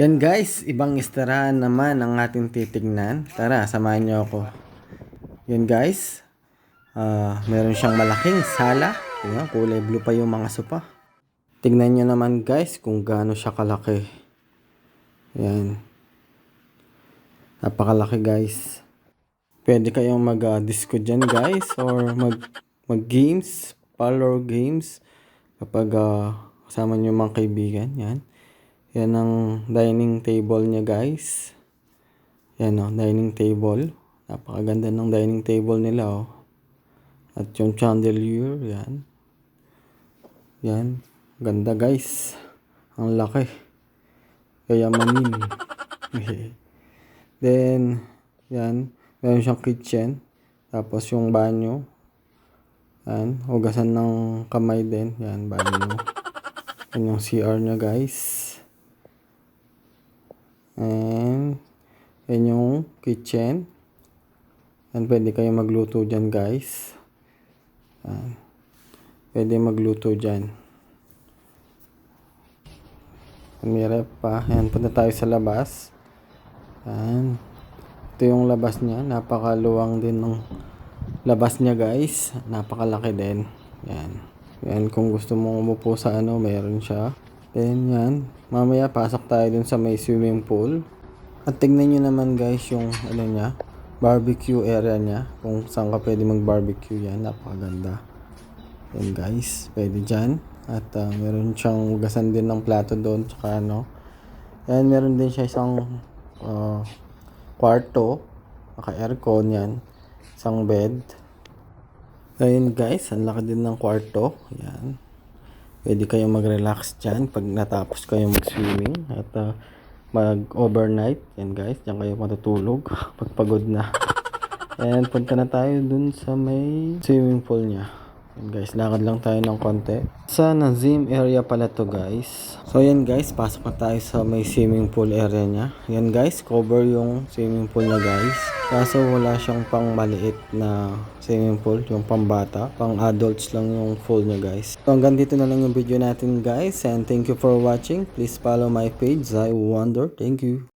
Yan guys, ibang istirahan naman ang ating titignan. Tara, samahan niyo ako. Yan guys, ah meron siyang malaking sala. Tingnan, kulay blue pa yung mga sopa. Tignan niyo naman guys kung gaano siya kalaki. Yan. Napakalaki guys. Pwede kayong mag-disco dyan guys or mag mag games, parlor games kapag ah, kasama niyo mga kaibigan. Yan. Yan ang dining table niya guys. Yan o, dining table. Napakaganda ng dining table nila oh. At yung chandelier, yan. Yan. Ganda guys. Ang laki. Kaya manin. Then, yan. Meron siyang kitchen. Tapos yung banyo. Yan. Hugasan ng kamay din. Yan, banyo. Yan yung CR niya guys. And, yan kitchen. Yan, pwede kayo magluto dyan guys. Yan. Pwede magluto dyan. May pa. Yan, punta tayo sa labas. Yan. Ito yung labas niya. Napakaluwang din ng labas niya guys. Napakalaki din. Yan. Yan, kung gusto mong umupo sa ano, meron siya. Then yan. Mamaya pasok tayo dun sa may swimming pool. At tignan nyo naman guys yung ano niya. Barbecue area niya. Kung saan ka pwede mag-barbecue yan. Napakaganda. Yan guys. Pwede dyan. At ah, meron siyang ugasan din ng plato doon. Tsaka ano. Yan, meron din siya isang ah, kwarto. Naka-aircon yan. Isang bed. Ayun guys, ang laki din ng kwarto. Yan. Pwede kayong mag-relax dyan pag natapos kayong mag-swimming. At ah, mag-overnight. Yan guys, dyan kayo matutulog pag pagod na. And punta na tayo dun sa may swimming pool niya. Yan guys, lakad lang tayo ng konti. Sa Nazim area pala to guys. So yan guys, pasok na tayo sa may swimming pool area niya. Yan guys, cover yung swimming pool niya guys. Kaso wala siyang pang maliit na swimming pool, yung pambata. Pang adults lang yung pool niya guys. So hanggang dito na lang yung video natin guys. And thank you for watching. Please follow my page, I Wonder. Thank you.